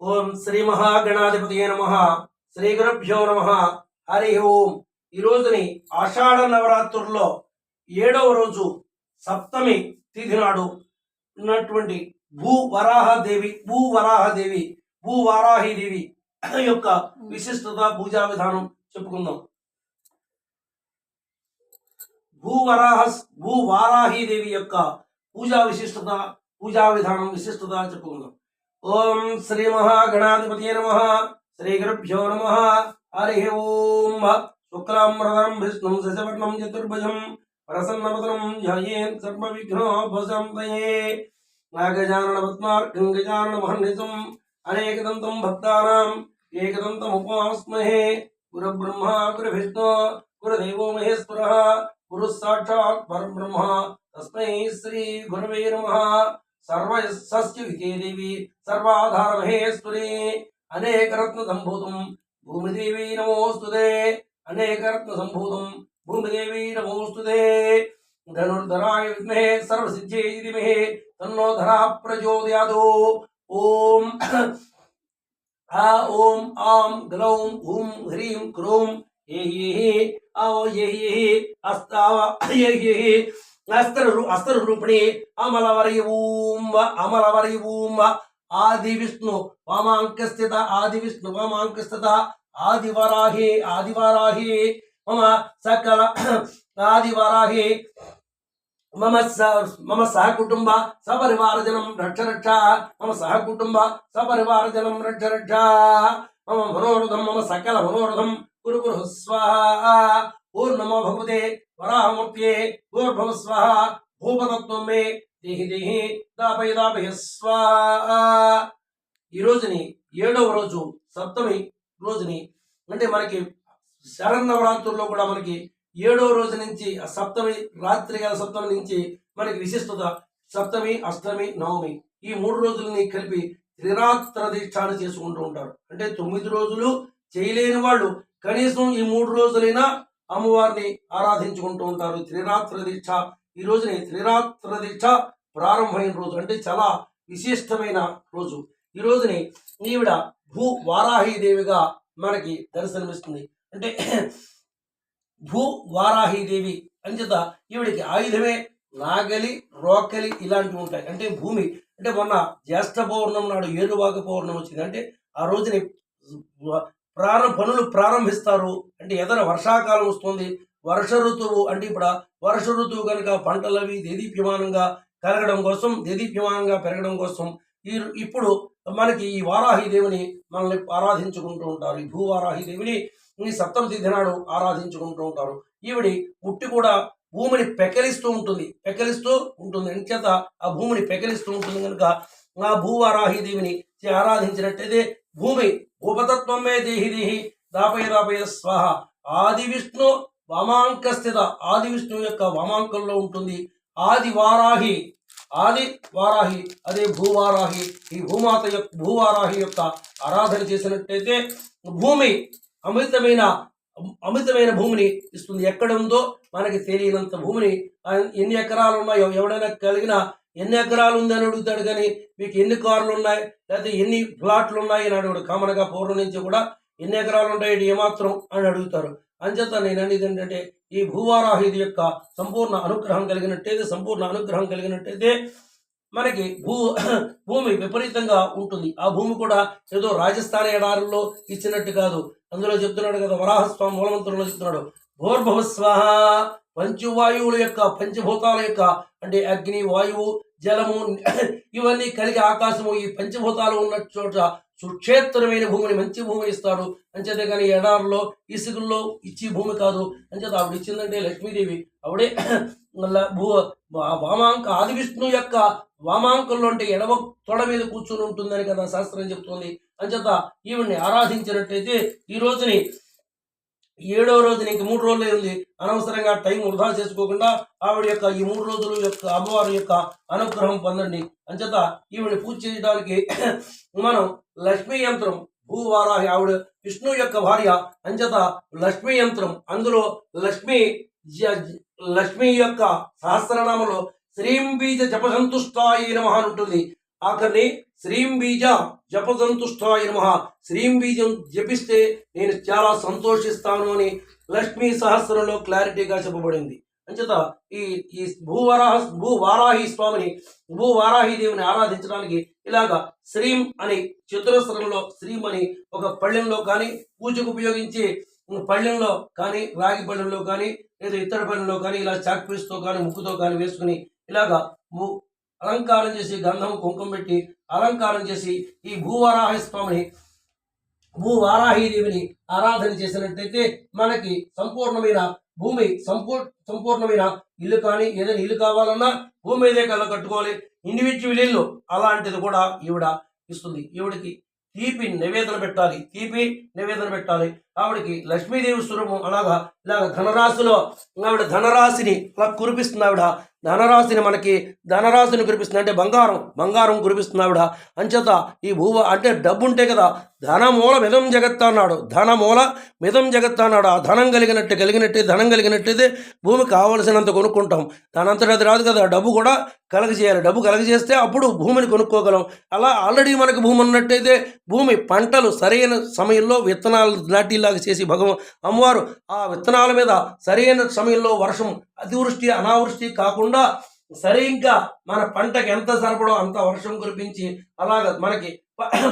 ఓం శ్రీ మహాగణాధిపతి నమ. శ్రీ గురుభ్యో నమ. హరి ఓం. ఈ రోజుని ఆషాఢ నవరాత్రుల్లో ఏడవ రోజు సప్తమి తిథి నాడు ఉన్నటువంటి భూ వరాహదేవి భూ వరాహదేవి భూ వారాహిదేవి యొక్క విశిష్టత పూజా విధానం చెప్పుకుందాం. భూవరాహ భూ వారాహిదేవి యొక్క పూజా విశిష్టత పూజా విధానం విశిష్టత చెప్పుకుందాం. ఓం శ్రీ మహాగణాధిపతి నమ. శ్రీ గురుభ్యో నమ. హరి ఓం. శుక్లాంబరం విష్ణు శశవర్ణం చతుర్భుజం ప్రసన్నవదనం ధ్యాయేత్ సర్వ విఘ్నోపశంతయే నాగజానన పద్మార్కం గజానన మహర్నిశం అనేకదంతం భక్తానాం ఏకదంతం ఉపాస్మహే గురుబ్రహ్మ గురువిష్ణు గురుదేవో మహేశ్వర. గురు సాక్షాత్ పరబ్రహ్మ. తస్మై శ్రీ గురవే నమ. సర్వ సస్య వికే సర్వాధార మహేశ్వరి అనేక రత్న సంభూతం భూమిదేవి నమోస్తుదే అనేక రత్న సంభూతం భూమిదేవి నమోస్తుదే ధనుర్ధరాయ విద్మహే సర్వసిద్ధ్యై ధీమహి తన్నో ధరా ప్రచోదయాదు ఓం ఆ ఓం ఆం గ్లౌం హుం హ్రీం క్రూం ఏ ఏ ఆ ఏహి ఏ ఏ అస్తావ ఏ ఏ అస్త్ర అస్త్ర రూపిణి అమలవరి ఊం అమలవరి ఊం ఆది విష్ణు వామాంకస్థిత ఆది విష్ణు వామాంకస్థిత ఆదివరాహి ఆదివరాహి మమ సకల ఆదివరాహి మమ స మమ సహకుటుంబ సపరివార జనం రక్ష రక్ష మమ సహకుటుంబ సపరివార జనం రక్ష రక్ష మమ మనోరథం మమ సకల మనోరథం కురు కురు స్వాహ ఓం నమో భగవతే వరాహమూర్త్యే భూర్భవ స్వాహ భూపతత్వం మే దేహి దేహి దాపయ దాపయ స్వా ఈ రోజుని ఏడవ రోజు సప్తమి రోజుని అంటే మనకి శరన్నవరాత్రుల్లో కూడా మనకి ఏడవ రోజు నుంచి సప్తమి రాత్రి గల సప్తమి నుంచి మనకి విశిష్టత సప్తమి అష్టమి నవమి ఈ మూడు రోజులని కలిపి త్రిరాత్ర దీక్షాన్ని చేసుకుంటూ ఉంటారు. అంటే తొమ్మిది రోజులు చేయలేని వాళ్ళు కనీసం ఈ మూడు రోజులైనా అమ్మవారిని ఆరాధించుకుంటూ ఉంటారు. త్రిరాత్ర దీక్ష. ఈ రోజుని త్రిరాత్ర దీక్ష ప్రారంభమైన రోజు. అంటే చాలా విశిష్టమైన రోజు. ఈ రోజుని ఈవిడ భూ వారాహీదేవిగా మనకి దర్శనమిస్తుంది. అంటే భూ వారాహీదేవి అంచేత ఈవిడికి ఆయుధమే నాగలి రోకలి ఇలాంటివి ఉంటాయి. అంటే భూమి. అంటే మొన్న జ్యేష్ఠ పౌర్ణం నాడు ఏరువాక పౌర్ణం వచ్చింది. అంటే ఆ రోజుని ప్రారంభ పనులు ప్రారంభిస్తారు. అంటే ఎదర వర్షాకాలం వస్తుంది వర్ష ఋతువు అంటే ఇప్పుడు వర్ష ఋతువు కనుక పంటలు అవి దేదీప్యమానంగా కలగడం కోసం దేదీప్యమానంగా పెరగడం కోసం ఈ ఇప్పుడు మనకి ఈ వారాహి దేవుని మనల్ని ఆరాధించుకుంటూ ఉంటారు. ఈ భూవారాహి దేవిని ఈ సప్తమ తిథి నాడు ఆరాధించుకుంటూ ఉంటారు. ఈవిడి పుట్టి కూడా భూమిని పెకలిస్తూ ఉంటుంది. పెకలిస్తూ ఉంటుంది. అంచేత ఆ భూమిని పెకలిస్తూ ఉంటుంది కనుక ఆ భూవారాహి దేవిని ఆరాధించినట్టయితే భూమి భూపతత్వమే మే దేహిని దాపయ దాపయ స్వాహ. ఆది విష్ణు వామాంక స్థిత ఆది విష్ణువు యొక్క వామాంకంలో ఉంటుంది. ఆది వారాహి ఆది వారాహి అదే భూవారాహి ఈ భూమాత యొక్క భూవారాహి యొక్క ఆరాధన చేసినట్టయితే భూమి అమితమైన అమితమైన భూమిని ఇస్తుంది. ఎక్కడ ఉందో మనకి తెలియనంత భూమిని ఎన్ని ఎకరాలు ఉన్నాయో ఎవడైనా కలిగిన ఎన్ని ఎకరాలు ఉందని అడుగుతాడు కానీ మీకు ఎన్ని కార్లు ఉన్నాయి లేకపోతే ఎన్ని ప్లాట్లు ఉన్నాయి అని అడుగుడు. కామన్గా పూర్వం నుంచి కూడా ఎన్ని ఎకరాలు ఉంటాయి ఏమాత్రం అని అడుగుతారు. అంచేత నేను అనేది ఏంటంటే ఈ భూవారాహిది యొక్క సంపూర్ణ అనుగ్రహం కలిగినట్టయితే సంపూర్ణ అనుగ్రహం కలిగినట్టయితే మనకి భూ భూమి విపరీతంగా ఉంటుంది. ఆ భూమి కూడా ఏదో రాజస్థాన్ ఎడారుల్లో ఇచ్చినట్టు కాదు. అందులో చెప్తున్నాడు కదా వరాహస్వామి మూలమంత్రంలో చెప్తున్నాడు భోర్భవ స్వాహ పంచవాయువుల యొక్క పంచభూతాల యొక్క అంటే అగ్ని వాయువు జలము ఇవన్నీ కలిగి ఆకాశము ఈ పంచభూతాలు ఉన్న చోట సుక్షేత్రమైన భూమిని మంచి భూమి ఇస్తాడు. అంచేతే కానీ ఎడారులో ఇసుకల్లో ఇచ్చి భూమి కాదు. అంచేత ఆవిడ ఇచ్చిందంటే లక్ష్మీదేవి ఆవిడే ల- భూ వామాంక ఆది విష్ణు యొక్క వామాంకంలో అంటే ఎడమ తొడ మీద కూర్చొని ఉంటుందని కదా శాస్త్రం చెప్తుంది. అంచేత ఈవిడ్ని ఆరాధించినట్టయితే ఈ రోజుని ఏడో రోజు నీకు మూడు రోజులే ఉంది. అనవసరంగా టైం వృధా చేసుకోకుండా ఆవిడ యొక్క ఈ మూడు రోజుల యొక్క అమ్మవారి యొక్క అనుగ్రహం పొందండి. అంచేత ఈవిని పూజ చేయడానికి మనం లక్ష్మీ యంత్రం భూవారాహి ఆవిడ విష్ణు యొక్క భార్య అంచేత లక్ష్మీ యంత్రం. అందులో లక్ష్మీ జ- లక్ష్మీ యొక్క సహస్రనామంలో శ్రీం బీజ జపసంతుష్టాయి నమ అని ఉంటుంది. ఆఖరిని శ్రీం బీజ జపసంతుష్టాయ నమ. శ్రీం బీజం జపిస్తే నేను చాలా సంతోషిస్తాను అని లక్ష్మీ సహస్రంలో క్లారిటీగా చెప్పబడింది. అంచేత ఈ ఈ భూవరాహ భూవారాహి స్వామిని భూవారాహి దేవిని ఆరాధించడానికి ఇలాగా శ్రీం అని చతురస్రంలో శ్రీం అని ఒక పళ్ళెంలో కానీ పూజకు ఉపయోగించే పళ్ళెంలో కానీ రాగి పళ్ళెంలో కానీ లేదా ఇతర పళ్ళెంలో కానీ ఇలా చాక్ పీస్తో కానీ ముక్కుతో కానీ వేసుకుని ఇలాగా అలంకారం చేసి గంధం కుంకుమ పెట్టి అలంకారం చేసి ఈ భూవారాహి స్వామిని భూవారాహీదేవిని ఆరాధన చేసినట్టయితే మనకి సంపూర్ణమైన భూమి సంపూర్ సంపూర్ణమైన ఇల్లు కానీ ఏదైనా ఇల్లు కావాలన్నా భూమి మీదే కళ్ళ కట్టుకోవాలి. ఇండివిజువల్ ఇల్లు అలాంటిది కూడా ఈవిడ ఇస్తుంది. ఈవిడికి తీపి నివేదన పెట్టాలి. తీపి నివేదన పెట్టాలి. ఆవిడకి లక్ష్మీదేవి స్వరూపం అలాగా ఇలాగ ధనరాశిలో ఆవిడ ధనరాశిని అలా కురిపిస్తుంది ఆవిడ. ధనరాశిని మనకి ధనరాశిని కురిపిస్తుంది అంటే బంగారం బంగారం కురిపిస్తుంది ఆవిడ. అంచేత ఈ భూవ అంటే డబ్బు ఉంటే కదా ధనమూల మిదం జగత్ అన్నాడు. ధనమూల మిదం జగత్ అన్నాడు. ఆ ధనం కలిగినట్టు కలిగినట్టే ధనం కలిగినట్టయితే భూమి కావలసినంత కొనుక్కుంటాం. దానంతట అది రాదు కదా డబ్బు కూడా కలగజేయాలి డబ్బు కలగజేస్తే అప్పుడు భూమిని కొనుక్కోగలం. అలా ఆల్రెడీ మనకు భూమి ఉన్నట్టయితే భూమి పంటలు సరైన సమయంలో విత్తనాలు వచ్చేలాగా చేసి భగవ అమ్మవారు ఆ విత్తనాల మీద సరైన సమయంలో వర్షం అతివృష్టి అనావృష్టి కాకుండా సరిగ్గా మన పంటకి ఎంత సరిపడో అంత వర్షం కురిపించి అలాగ మనకి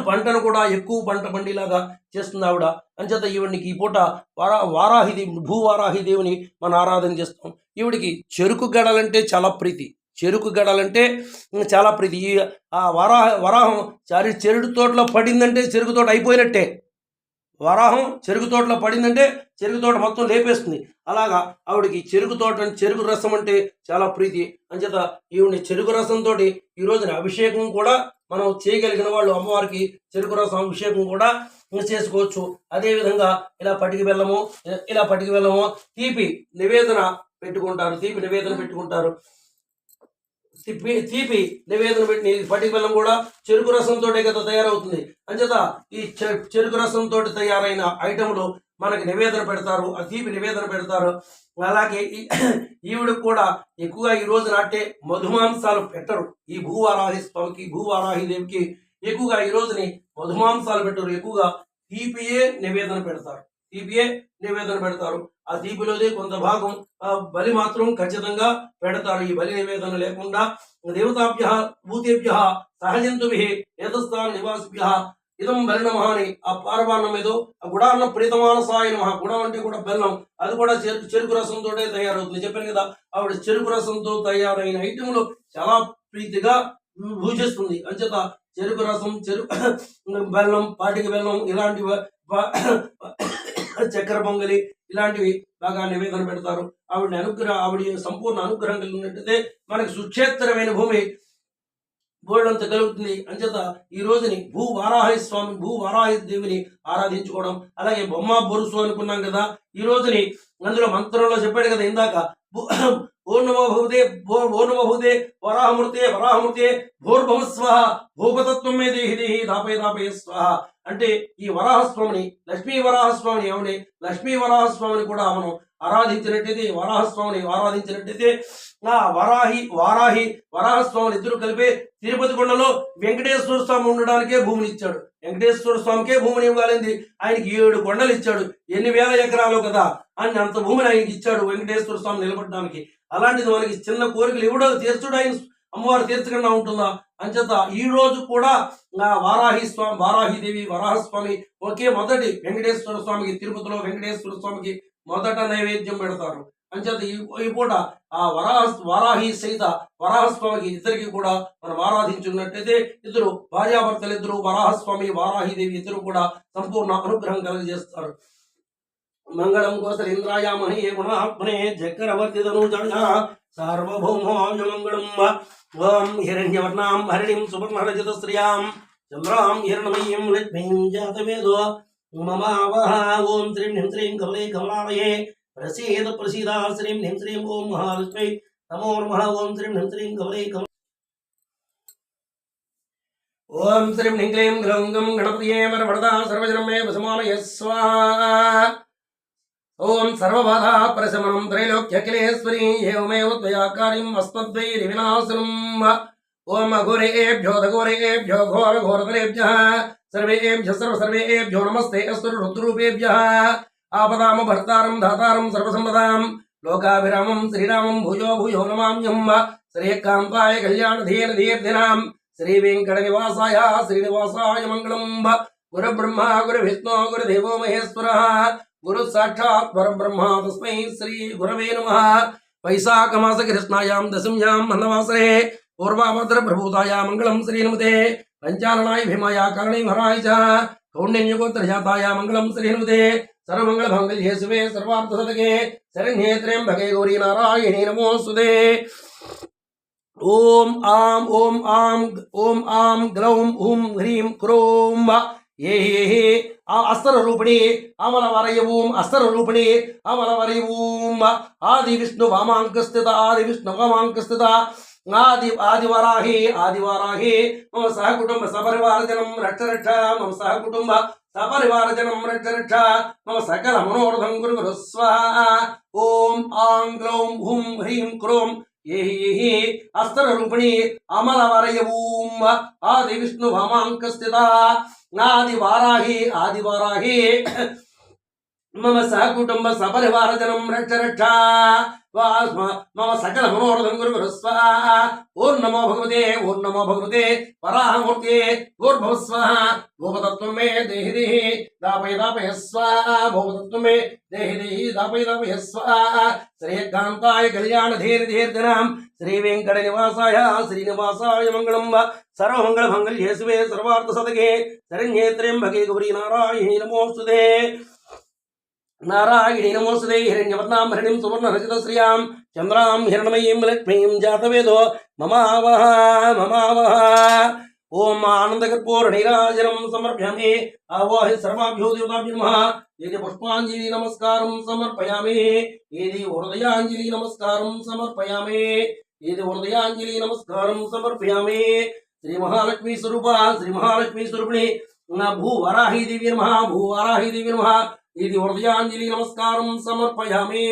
పంటను కూడా ఎక్కువ పంట పండిలాగా చేస్తుంది ఆవిడ. అంచేత ఈవిడికి ఈ పూట వారా వారాహిది భూవారాహి దేవుని మనం ఆరాధన చేస్తాం. ఈవిడికి చెరుకు గడలంటే చాలా ప్రీతి. చెరుకు గడలంటే చాలా ప్రీతి. ఆ వరాహ వరాహం చారి చెరుడు తోటలో పడిందంటే చెరుకు తోట అయిపోయినట్టే. వరాహం చెరుకు తోటలో పడిందంటే చెరుకు తోట మొత్తం లేపేస్తుంది. అలాగా ఆవిడకి చెరుకు తోట చెరుకు రసం అంటే చాలా ప్రీతి. అంచేత ఈవిడ చెరుకు రసంతో ఈ రోజున అభిషేకం కూడా మనం చేయగలిగిన వాళ్ళు అమ్మవారికి చెరుకు రసం అభిషేకం కూడా చేసుకోవచ్చు. అదేవిధంగా ఇలా పటికి బెల్లము ఇలా పటికి బెల్లము తీపి నివేదన పెట్టుకుంటారు. తీపి నివేదన పెట్టుకుంటారు. తీపి తీపి నివేదన పెట్టి పటిక బెల్లం కూడా చెరుకు రసంతో కదా తయారవుతుంది. అంచేత ఈ చె- చెరుకు రసంతో తయారైన ఐటెంలు మనకి నివేదన పెడతారు ఆ తీపి నివేదన పెడతారు. అలాగే ఈవిడకు కూడా ఎక్కువగా ఈ రోజు నాటే మధుమాంసాలు పెట్టరు. ఈ భూవారాహి స్వామికి భూవారాహి దేవికి ఎక్కువగా ఈ రోజుని మధుమాంసాలు పెట్టరు. ఎక్కువగా తీపియే నివేదన పెడతారు. తీపియే నివేదన పెడతారు. ఆ తీపిలోదే కొంత భాగం ఆ బలి మాత్రం ఖచ్చితంగా పెడతారు. ఈ బలి నివేదన లేకుండా దేవతాభ్య భూతేభ్య సహజంతుభి ఏతస్థాన నివాసిభ్య ఇదం బలినమః అని ఆ పారబాన్నం ఏదో ఆ గుడాన్న ప్రీతమానసాయ మహా గుడం అంటే కూడా బెల్లం అది కూడా చెరుకు చెరుకు రసంతో తయారవుతుంది. చెప్పాను కదా ఆవిడ చెరుకు రసంతో తయారైన ఐటెంలు చాలా ప్రీతిగా పూజిస్తుంది అంచేత చెరుకు రసం చెరుకు బెల్లం పాటికి బెల్లం ఇలాంటివి చక్కెర పొంగలి ఇలాంటివి బాగా నివేదన పెడతారు ఆవిడ అనుగ్రహం ఆవిడ సంపూర్ణ అనుగ్రహం కలిగినట్టయితే మనకి సుక్షేత్రమైన భూమి బోళ్ళంత కలుగుతుంది. అంచేత ఈ రోజుని భూ వారాహి స్వామి భూ వారాహి దేవిని ఆరాధించుకోవడం అలాగే బొమ్మ బొరుసు అనుకున్నాం కదా ఈ రోజుని అందులో మంత్రంలో చెప్పాడు కదా ఇందాక భూ- ఓ నమో భూదే ఓ నమో భూదే వరాహమూర్తే వరాహమూర్తే భూర్భవ స్వహ భూపతత్వం మే దేహి దేహి దాపయ దాపయ స్వహ అంటే ఈ వరాహస్వామిని లక్ష్మీ వరాహస్వామిని ఏమని లక్ష్మీ వరాహస్వామిని కూడా మనం ఆరాధించినట్టయితే వరాహస్వామిని ఆరాధించినట్టయితే ఆ వరాహి వారాహి వరాహస్వామిని ఇద్దరు కలిపే తిరుపతి కొండలో వెంకటేశ్వర స్వామి ఉండడానికే భూమిని ఇచ్చాడు. వెంకటేశ్వర స్వామికే భూమిని ఇవ్వాలింది ఆయనకి ఏడు కొండలు ఇచ్చాడు. ఎన్ని వేల ఎకరాలు కదా? అని అంత భూమిని ఆయనకి ఇచ్చాడు వెంకటేశ్వర స్వామి నిలబడడానికి. అలాంటిది మనకి చిన్న కోరికలు ఇవ్వడో తీర్చుడు ఆయన అమ్మవారు తీర్చకుండా ఉంటుందా? అంచేత ఈ రోజు కూడా వారాహి స్వామి వారాహిదేవి వరాహస్వామి ఒకే మొదటి వెంకటేశ్వర స్వామికి తిరుపతిలో వెంకటేశ్వర స్వామికి మొదట నైవేద్యం పెడతారు. అంచేత ఈ ఈ పూట ఆ వరాహ వారాహి సహిత వరాహస్వామికి ఇద్దరికి కూడా మనం ఆరాధించున్నట్టయితే ఇద్దరు భార్యాభర్తలు ఇద్దరు వరాహస్వామి వారాహిదేవి ఇద్దరు కూడా సంపూర్ణ అనుగ్రహం కలిగజేస్తారు. మంగళం కోసల ఇంద్రాయామహి గుణాత్మనే చక్రవర్తి ధనుజా సార్వభౌమాయ మంగళం ఓం హిరణ్యవర్ణాం హరిణిం సువర్ణరజత శ్రియాం చంద్రాం హిరణమయీం లక్ష్మీం జాతవేదో మమావహ ఓం శ్రీం హ్రీం శ్రీం కమలే కమలాలయే ప్రసీద ప్రసీద శ్రీం హ్రీం శ్రీం ఓం మహాలక్ష్మీ నమో నమః ఓం శ్రీం హ్రీం శ్రీం కమలే కమల ఓం శ్రీం హ్రీం క్లీం గ్లౌం గం గణపతియే వరవరదా ఓం సర్వబాధా ప్రశమనం త్రైలోక్యఖిలేశ్వరీ ఏమేవ త్వయా కార్యం అస్మద్వైరి వినాశనం ఓం అఘోరేభ్యో దఘోరేభ్యో ఘోర ఘోరతరేభ్య సర్వేభ్య సర్వ సర్వేభ్యో నమస్తే అస్తు రుద్రూపేభ్య ఆపదామ భర్తారం ధాతారం సర్వసంపదాం. లోకాభిరామం శ్రీరామం భూయో భూయో నమామ్యం శ్రీకాంతాయ కళ్యాణధీర ధీర్ధినాం శ్రీ వెంకట నివాసాయ శ్రీనివాసాయ మంగళం. గురు బ్రహ్మ గురు విష్ణు గురు దేవో మహేశ్వర. గురు సాక్షాత్ పరబ్రహ్మ తస్మై శ్రీ గురవే నమ వైశాఖ మాస కృష్ణాయాం దశమ్యాం మందవాసరే పూర్వాభద్ర ప్రభూతాయ మంగళం శ్రీనుమతే పంచాలనాయ భీమాయ కరణీభరాయ చ కౌండిన్యగోత్రజాతాయ మంగళం శ్రీనుమతే సర్వమంగళ మంగళ్యే శివే సర్వార్థ సదకే శరణ్యే త్ర్యంబకే గౌరీ నారాయణీ నమోస్తుతే ఓం ఆం ఓం ఆం ఓం ఆం గ్లౌం హూం హ్రీం క్రోం వ ఏహి హే ఆ అస్తర రూపిణి అమల వరయవూం అస్తర రూపిణి అమల వరయవూం ఆది విష్ణు వామాంకస్థిత ఆది విష్ణు వామాంకస్థిత ఆది ఆదివరాహి ఆదివరాహి. మమ సహకుటుంబ సపరివార జనం రక్ష రక్ష. మమ సహకుటుంబ సపరివార జనం రక్ష రక్ష. మమ సకల మనోరథం గురు గురు స్వాహ. ఓం ఆం గ్లౌం హుం హ్రీం క్రోం. ఏహి అస్తర రూపిణి అమల వరయవూం ఆది విష్ణు వామాంకస్థిత ఆది వారాహి ఆది వారాహి మమ సహకుటుంబ సపరివార జనం రక్ష రక్ష వా- మ- మమ సకల మనోరథం గురు గురు స్వాహ ఓం నమో భగవతే ఓం నమో భగవతే వరాహమూర్తే భూర్భవ స్వాహ భూపతత్వం మే దేహి దేహి దాపయ దాపయ స్వాహ భూపతత్వం మే దేహి దేహి దాపయ దాపయ స్వాహ శ్రీకాంతాయ కళ్యాణ ధీర ధీర్ధనాం శ్రీ వెంకట నివాసాయ శ్రీనివాసాయ మంగళం సర్వమంగళ నారాయణీన మోసదే హిరణ్యవర్ణాం హరిణిం సువర్ణ రచిత శ్రియాం చంద్రాం హిరణమయీం లక్ష్మీం జాతవేదో మమావహ మమావహ ఓం ఆనందకర్పూరణైరాజనం సమర్పయామి ఆవాహి సర్వాభ్యో దేవతాభ్యో ఏది పుష్పాంజలి నమస్కారం సమర్పయామి ఏది హృదయాంజలి నమస్కారం సమర్పయామి ఏది హృదయాంజలి నమస్కారం సమర్పయామి శ్రీ మహాలక్ష్మీ స్వరూప శ్రీ మహాలక్ష్మీ స్వరూపిణి భూ వరాహి దివ్య నమ భూ వరాహి దివ్య నమ ఇది హృదయాంజలి నమస్కారం సమర్పయామి.